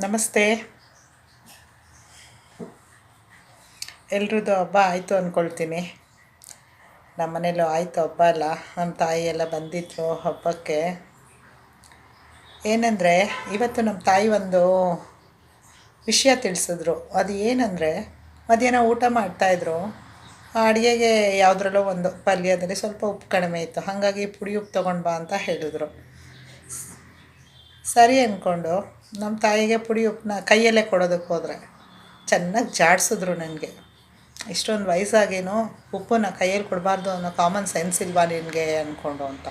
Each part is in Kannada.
ನಮಸ್ತೆ. ಎಲ್ರದ್ದು ಹಬ್ಬ ಆಯಿತು ಅಂದ್ಕೊಳ್ತೀನಿ ನಮ್ಮ ಮನೇಲೂ ಆಯಿತು ಹಬ್ಬ ಅಲ್ಲ. ನಮ್ಮ ತಾಯಿ ಎಲ್ಲ ಬಂದಿದ್ದು ಹಬ್ಬಕ್ಕೆ. ಏನಂದರೆ, ಇವತ್ತು ನಮ್ಮ ತಾಯಿ ಒಂದು ವಿಷಯ ತಿಳಿಸಿದ್ರು. ಅದು ಏನಂದರೆ, ಮಧ್ಯಾಹ್ನ ಊಟ ಮಾಡ್ತಾಯಿದ್ರು ಅಡುಗೆಗೆ ಯಾವುದ್ರಲ್ಲೋ ಒಂದು ಪಲ್ಯದಲ್ಲಿ ಸ್ವಲ್ಪ ಉಪ್ಪು ಕಡಿಮೆ ಇತ್ತು. ಹಾಗಾಗಿ ಪುಡಿ ಉಪ್ಪು ತೊಗೊಂಡು ಬಾ ಅಂತ ಹೇಳಿದ್ರು. ಸರಿ ಅಂದ್ಕೊಂಡು ನಮ್ಮ ತಾಯಿಗೆ ಪುಡಿ ಉಪ್ಪನ್ನ ಕೈಯಲ್ಲೇ ಕೊಡೋದಕ್ಕೆ ಹೋದರೆ ಚೆನ್ನಾಗಿ ಜಾಡಿಸಿದ್ರು ನನಗೆ ಇಷ್ಟೊಂದು ವಯಸ್ಸಾಗೇನು ಉಪ್ಪನ್ನ ಕೈಯಲ್ಲಿ ಕೊಡಬಾರ್ದು ಅನ್ನೋ ಕಾಮನ್ ಸೆನ್ಸ್ ಇಲ್ವಾ ನಿನಗೆ ಅಂದ್ಕೊಂಡು ಅಂತ.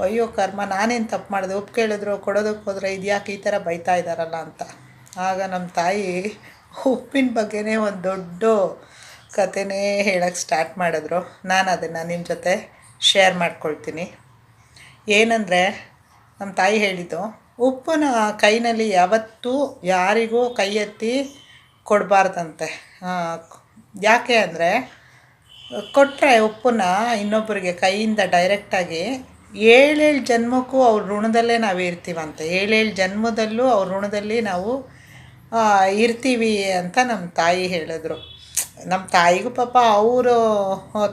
ಅಯ್ಯೋ ಕರ್ಮ, ನಾನೇನು ತಪ್ಪು ಮಾಡಿದೆ? ಉಪ್ಪು ಕೇಳಿದ್ರು ಕೊಡೋದಕ್ಕೆ ಹೋದರೆ ಇದ್ಯಾಕೆ ಈ ಥರ ಬೈತಾ ಇದ್ದಾರಲ್ಲ ಅಂತ. ಆಗ ನಮ್ಮ ತಾಯಿ ಉಪ್ಪಿನ ಬಗ್ಗೆನೇ ಒಂದು ದೊಡ್ಡ ಕಥೆನೇ ಹೇಳೋಕ್ಕೆ ಸ್ಟಾರ್ಟ್ ಮಾಡಿದ್ರು. ನಾನು ಅದನ್ನು ನಿಮ್ಮ ಜೊತೆ ಶೇರ್ ಮಾಡ್ಕೊಳ್ತೀನಿ. ಏನಂದರೆ, ನಮ್ಮ ತಾಯಿ ಹೇಳಿದ್ದು ಉಪ್ಪನ್ನ ಕೈನಲ್ಲಿ ಯಾವತ್ತೂ ಯಾರಿಗೂ ಕೈ ಎತ್ತಿ ಕೊಡಬಾರ್ದಂತೆ ಯಾಕೆ ಅಂದರೆ ಕೊಟ್ಟರೆ ಉಪ್ಪನ್ನ ಇನ್ನೊಬ್ಬರಿಗೆ ಕೈಯಿಂದ ಡೈರೆಕ್ಟಾಗಿ ಏಳೇಳು ಜನ್ಮಕ್ಕೂ ಅವ್ರ ಋಣದಲ್ಲೇ ನಾವು ಇರ್ತೀವಂತೆ. ಏಳೇಳು ಜನ್ಮದಲ್ಲೂ ಅವ್ರ ಋಣದಲ್ಲಿ ನಾವು ಇರ್ತೀವಿ ಅಂತ ನಮ್ಮ ತಾಯಿ ಹೇಳಿದ್ರು. ನಮ್ಮ ತಾಯಿಗೂ ಪಾಪ ಅವರು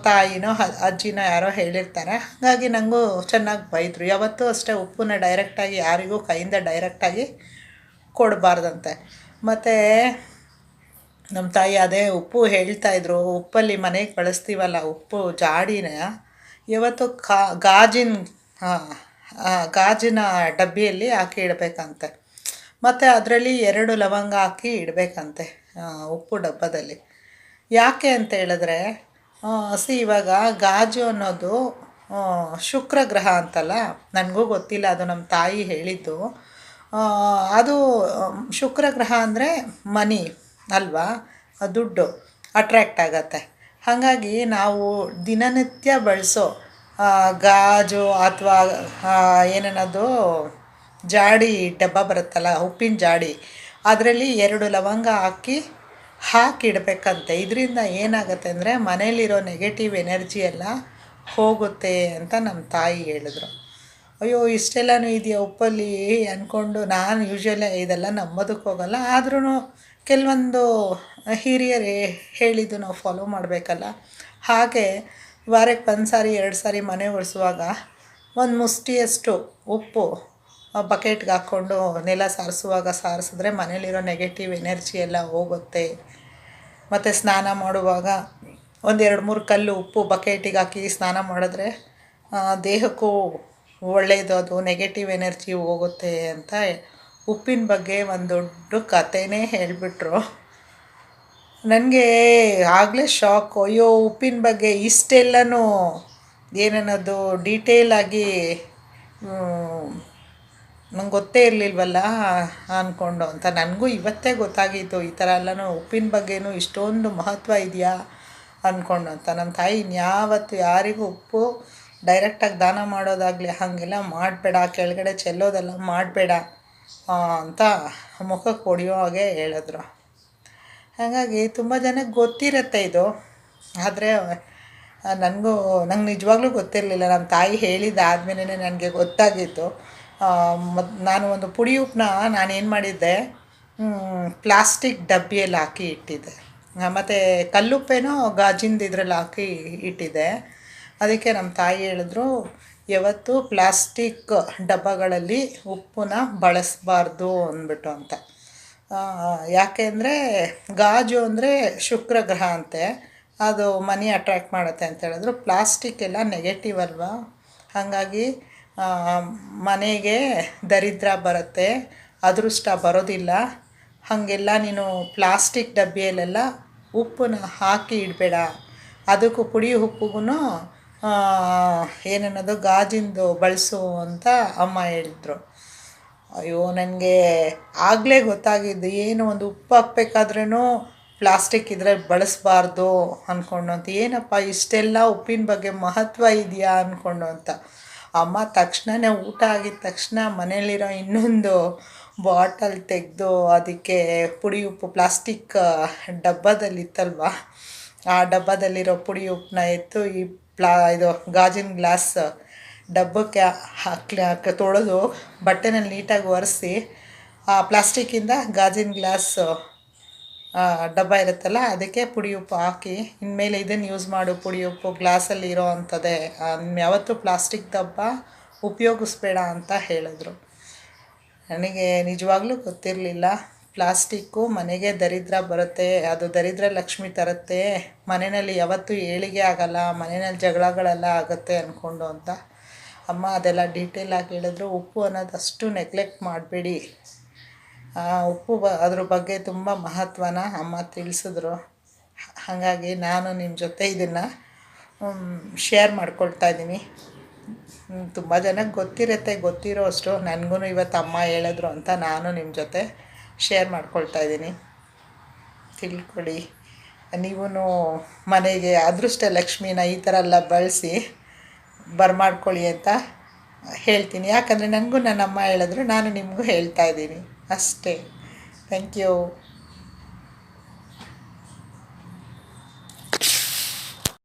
ತಾಯಿನೋ ಅಜ್ಜಿನೋ ಯಾರೋ ಹೇಳಿರ್ತಾರೆ. ಹಾಗಾಗಿ ನನಗೂ ಚೆನ್ನಾಗಿ ಬೈದರು. ಯಾವತ್ತೂ ಅಷ್ಟೇ ಉಪ್ಪನ್ನ ಡೈರೆಕ್ಟಾಗಿ ಯಾರಿಗೂ ಕೈಯಿಂದ ಡೈರೆಕ್ಟಾಗಿ ಕೊಡಬಾರ್ದಂತೆ. ಮತ್ತು ನಮ್ಮ ತಾಯಿ ಅದೇ ಉಪ್ಪು ಹೇಳ್ತಾಯಿದ್ರು ಉಪ್ಪಲ್ಲಿ ಮನೆಗೆ ಕಳಿಸ್ತೀವಲ್ಲ, ಉಪ್ಪು ಜಾಡಿನ. ಯಾವತ್ತು ಕಾ, ಗಾಜಿನ ಗಾಜಿನ ಡಬ್ಬಿಯಲ್ಲಿ ಹಾಕಿ ಇಡಬೇಕಂತೆ. ಮತ್ತು ಅದರಲ್ಲಿ ಎರಡು ಲವಂಗ ಹಾಕಿ ಇಡಬೇಕಂತೆ ಉಪ್ಪು ಡಬ್ಬದಲ್ಲಿ. ಯಾಕೆ ಅಂತ ಹೇಳಿದ್ರೆ ಸಿ ಇವಾಗ ಗಾಜು ಅನ್ನೋದು ಶುಕ್ರ ಗ್ರಹ ಅಂತಲ್ಲ, ನನಗೂ ಗೊತ್ತಿಲ್ಲ, ಅದು ನಮ್ಮ ತಾಯಿ ಹೇಳಿದ್ದು. ಅದು ಶುಕ್ರ ಗ್ರಹ ಅಂದರೆ ಮನಿ ಅಲ್ವಾ? ದುಡ್ಡು ಅಟ್ರ್ಯಾಕ್ಟ್ ಆಗತ್ತೆ. ಹಾಗಾಗಿ ನಾವು ದಿನನಿತ್ಯ ಬಳಸೋ ಗಾಜು ಅಥವಾ ಏನೇನದು ಜಾಡಿ ಡಬ್ಬ ಬರುತ್ತಲ್ಲ, ಉಪ್ಪಿನ ಜಾಡಿ, ಅದರಲ್ಲಿ ಎರಡು ಲವಂಗ ಹಾಕಿ ಹಾಕಿಡಬೇಕಂತೆ. ಇದರಿಂದ ಏನಾಗುತ್ತೆ ಅಂದರೆ ಮನೇಲಿರೋ ನೆಗೆಟಿವ್ ಎನರ್ಜಿ ಎಲ್ಲ ಹೋಗುತ್ತೆ ಅಂತ ನಮ್ಮ ತಾಯಿ ಹೇಳಿದ್ರು. ಅಯ್ಯೋ, ಇಷ್ಟೆಲ್ಲನೂ ಇದೆಯಾ ಉಪ್ಪಲ್ಲಿ ಅಂದ್ಕೊಂಡು ನಾನು ಯೂಶ್ವಲಿ ಇದೆಲ್ಲ ನಂಬೋದಕ್ಕೆ ಹೋಗಲ್ಲ. ಆದ್ರೂ ಕೆಲವೊಂದು ಹಿರಿಯರು ಹೇಳಿದ್ದು ನಾವು ಫಾಲೋ ಮಾಡಬೇಕಲ್ಲ. ಹಾಗೆ ವಾರಕ್ಕೆ ಒಂದು ಸಾರಿ ಎರಡು ಸಾರಿ ಮನೆ ಒರೆಸುವಾಗ ಒಂದು ಮುಷ್ಟಿಯಷ್ಟು ಉಪ್ಪು ಬಕೆಟ್ಗೆ ಹಾಕ್ಕೊಂಡು ನೆಲ ಸಾರಿಸುವಾಗ ಸಾರಿಸಿದ್ರೆ ಮನೇಲಿರೋ ನೆಗೆಟಿವ್ ಎನರ್ಜಿ ಎಲ್ಲ ಹೋಗುತ್ತೆ. ಮತ್ತು ಸ್ನಾನ ಮಾಡುವಾಗ ಒಂದೆರಡು ಮೂರು ಕಲ್ಲು ಉಪ್ಪು ಬಕೆಟಿಗೆ ಹಾಕಿ ಸ್ನಾನ ಮಾಡಿದ್ರೆ ದೇಹಕ್ಕೂ ಒಳ್ಳೆಯದು ಅದು ನೆಗೆಟಿವ್ ಎನರ್ಜಿ ಹೋಗುತ್ತೆ ಅಂತ ಉಪ್ಪಿನ ಬಗ್ಗೆ ಒಂದು ದೊಡ್ಡ ಕಥೆನೇ ಹೇಳಿಬಿಟ್ರು. ನನಗೆ ಆಗಲೇ ಶಾಕ್ ಅಯ್ಯೋ, ಉಪ್ಪಿನ ಬಗ್ಗೆ ಇಷ್ಟೆಲ್ಲನೂ ಏನನ್ನೋದು ಡೀಟೇಲಾಗಿ ನಂಗೆ ಗೊತ್ತೇ ಇರಲಿಲ್ವಲ್ಲ? ಅಂದ್ಕೊಂಡು ಅಂತ. ನನಗೂ ಇವತ್ತೇ ಗೊತ್ತಾಗಿತ್ತು ಈ ಥರ ಎಲ್ಲನೂ ಉಪ್ಪಿನ ಬಗ್ಗೆನೂ ಇಷ್ಟೊಂದು ಮಹತ್ವ ಇದೆಯಾ? ಅಂದ್ಕೊಂಡು ಅಂತ. ನಮ್ಮ ತಾಯಿ ಇನ್ಯಾವತ್ತು ಯಾರಿಗೂ ಉಪ್ಪು ಡೈರೆಕ್ಟಾಗಿ ದಾನ ಮಾಡೋದಾಗಲಿ ಹಾಗೆಲ್ಲ ಮಾಡಬೇಡ. ಕೆಳಗಡೆ ಚೆಲ್ಲೋದೆಲ್ಲ ಮಾಡಬೇಡ ಅಂತ ಮುಖಕ್ಕೆ ಹೊಡೆಯೋ ಹಾಗೆ ಹೇಳಿದ್ರು. ಹಾಗಾಗಿ ತುಂಬ ಜನಕ್ಕೆ ಗೊತ್ತಿರುತ್ತೆ ಇದು. ಆದರೆ, ನನಗೂ, ನಂಗೆ ನಿಜವಾಗ್ಲೂ ಗೊತ್ತಿರಲಿಲ್ಲ. ನಮ್ಮ ತಾಯಿ ಹೇಳಿದ್ದಾದ್ಮೇಲೆ ನನಗೆ ಗೊತ್ತಾಗಿತ್ತು ಮತ್ತು ನಾನು ಒಂದು ಪುಡಿ ಉಪ್ಪನ್ನ ನಾನೇನು ಮಾಡಿದ್ದೆ ಪ್ಲಾಸ್ಟಿಕ್ ಡಬ್ಬಿಯಲ್ಲಿ ಹಾಕಿ ಇಟ್ಟಿದ್ದೆ. ಮತ್ತು ಕಲ್ಲುಪ್ಪೇನೋ ಗಾಜಿಂದು ಇದರಲ್ಲಿ ಹಾಕಿ ಇಟ್ಟಿದ್ದೆ. ಅದಕ್ಕೆ ನಮ್ಮ ತಾಯಿ ಹೇಳಿದ್ರು, ಯಾವತ್ತೂ ಪ್ಲಾಸ್ಟಿಕ್ ಡಬ್ಬಗಳಲ್ಲಿ ಉಪ್ಪನ್ನ ಬಳಸಬಾರ್ದು ಅಂದ್ಬಿಟ್ಟು ಅಂತ. ಯಾಕೆ ಅಂದರೆ ಗಾಜು ಅಂದರೆ ಶುಕ್ರ ಗ್ರಹ ಅಂತೆ. ಅದು ಮನಿ ಅಟ್ರ್ಯಾಕ್ಟ್ ಮಾಡುತ್ತೆ ಅಂತ ಹೇಳಿದ್ರು. ಪ್ಲಾಸ್ಟಿಕ್ ಎಲ್ಲ ನೆಗೆಟಿವ್ ಅಲ್ವಾ? ಹಾಗಾಗಿ ಮನೆಗೆ ದರಿದ್ರ ಬರುತ್ತೆ, ಅದೃಷ್ಟ ಬರೋದಿಲ್ಲ. ಹಾಗೆಲ್ಲ ನೀನು ಪ್ಲಾಸ್ಟಿಕ್ ಡಬ್ಬಿಯಲ್ಲೆಲ್ಲ ಉಪ್ಪನ್ನ ಹಾಕಿ ಇಡಬೇಡ. ಅದಕ್ಕೂ ಪುಡಿ ಉಪ್ಪಿಗೂ ಏನನ್ನೋದು ಗಾಜಿಂದು ಬಳಸು ಅಂತ ಅಮ್ಮ ಹೇಳಿದ್ರು. ಅಯ್ಯೋ ನನಗೆ ಆಗಲೇ ಗೊತ್ತಾಗಿದ್ದು, ಏನು ಒಂದು ಉಪ್ಪು ಹಾಕ್ಬೇಕಾದ್ರೂ ಪ್ಲಾಸ್ಟಿಕ್ ಇದ್ರಲ್ಲಿ ಬಳಸಬಾರ್ದು ಅಂದ್ಕೊಂಡು ಅಂತ ಏನಪ್ಪ, ಇಷ್ಟೆಲ್ಲ ಉಪ್ಪಿನ ಬಗ್ಗೆ ಮಹತ್ವ ಇದೆಯಾ ಅಂದ್ಕೊಂಡು ಅಂತ ಅಮ್ಮ ತಕ್ಷಣವೇ ಊಟ ಆಗಿದ ತಕ್ಷಣ ಮನೇಲಿರೋ ಇನ್ನೊಂದು ಬಾಟಲ್ ತೆಗೆದು ಅದಕ್ಕೆ ಪುಡಿ ಉಪ್ಪು, ಪ್ಲಾಸ್ಟಿಕ್ ಡಬ್ಬದಲ್ಲಿತ್ತಲ್ವ? ಆ ಡಬ್ಬದಲ್ಲಿರೋ ಪುಡಿ ಉಪ್ಪನ್ನ ಎತ್ತು ಈ ಪ್ಲಾ, ಇದು ಗಾಜಿನ ಗ್ಲಾಸ್ ಡಬ್ಬಕ್ಕೆ ಹಾಕ್ಲಿ, ಹಾಕಿ, ತೊಳೆದು ಬಟ್ಟೆನಲ್ಲಿ ನೀಟಾಗಿ ಒರೆಸಿ ಆ ಪ್ಲಾಸ್ಟಿಕ್ಕಿಂದ ಗಾಜಿನ ಗ್ಲಾಸು ಡಬ್ಬ ಇರುತ್ತಲ್ಲ, ಅದಕ್ಕೆ ಪುಡಿ ಉಪ್ಪು ಹಾಕಿ, ಇನ್ಮೇಲೆ ಇದನ್ನು ಯೂಸ್ ಮಾಡು, ಪುಡಿ ಉಪ್ಪು ಗ್ಲಾಸಲ್ಲಿ ಇರೋ ಅಂಥದ್ದೇ. ಯಾವತ್ತೂ ಪ್ಲಾಸ್ಟಿಕ್ ಡಬ್ಬ ಉಪಯೋಗಿಸ್ಬೇಡ ಅಂತ ಹೇಳಿದ್ರು. ನನಗೆ ನಿಜವಾಗ್ಲೂ ಗೊತ್ತಿರಲಿಲ್ಲ ಪ್ಲಾಸ್ಟಿಕ್ಕು ಮನೆಗೆ ದರಿದ್ರ ಬರುತ್ತೆ, ಅದು ದರಿದ್ರ ಲಕ್ಷ್ಮಿ ತರುತ್ತೆ, ಮನೆಯಲ್ಲಿ ಯಾವತ್ತೂ ಏಳಿಗೆ ಆಗಲ್ಲ, ಮನೆಯಲ್ಲಿ ಜಗಳಗಳೆಲ್ಲ ಆಗುತ್ತೆ ಅಂದ್ಕೊಂಡು ಅಂತ. ಅಮ್ಮ ಅದೆಲ್ಲ ಡೀಟೇಲಾಗಿ ಹೇಳಿದ್ರು, ಉಪ್ಪು ಅನ್ನೋದು ಅಷ್ಟು ನೆಗ್ಲೆಕ್ಟ್ ಮಾಡಬೇಡಿ. ಉಪ್ಪು ಬ ಅದ್ರ ಬಗ್ಗೆ ತುಂಬ ಮಹತ್ವನ ಅಮ್ಮ ತಿಳಿಸಿದ್ರು. ಹಾಗಾಗಿ ನಾನು ನಿಮ್ಮ ಜೊತೆ ಇದನ್ನು ಶೇರ್ ಮಾಡ್ಕೊಳ್ತಾ ಇದ್ದೀನಿ ತುಂಬ ಜನಕ್ಕೆ ಗೊತ್ತಿರುತ್ತೆ, ಗೊತ್ತಿರೋ ಅಷ್ಟು ನನಗೂ ಇವತ್ತು ಅಮ್ಮ ಹೇಳಿದ್ರು ಅಂತ ನಾನು ನಿಮ್ಮ ಜೊತೆ ಶೇರ್ ಮಾಡ್ಕೊಳ್ತಾ ಇದ್ದೀನಿ ತಿಳ್ಕೊಳ್ಳಿ. ನೀವು ಮನೆಗೆ ಅದೃಷ್ಟ ಲಕ್ಷ್ಮಿನ ಈ ಥರ ಎಲ್ಲ ಬಳಸಿ ಬರ್ಮಾಡ್ಕೊಳ್ಳಿ ಅಂತ ಹೇಳ್ತೀನಿ. ಯಾಕಂದರೆ ನನಗೂ ನನ್ನ ಅಮ್ಮ ಹೇಳಿದ್ರು, ನಾನು ನಿಮಗೂ ಹೇಳ್ತಾ ಇದ್ದೀನಿ ಅಷ್ಟೇ ಥ್ಯಾಂಕ್ ಯು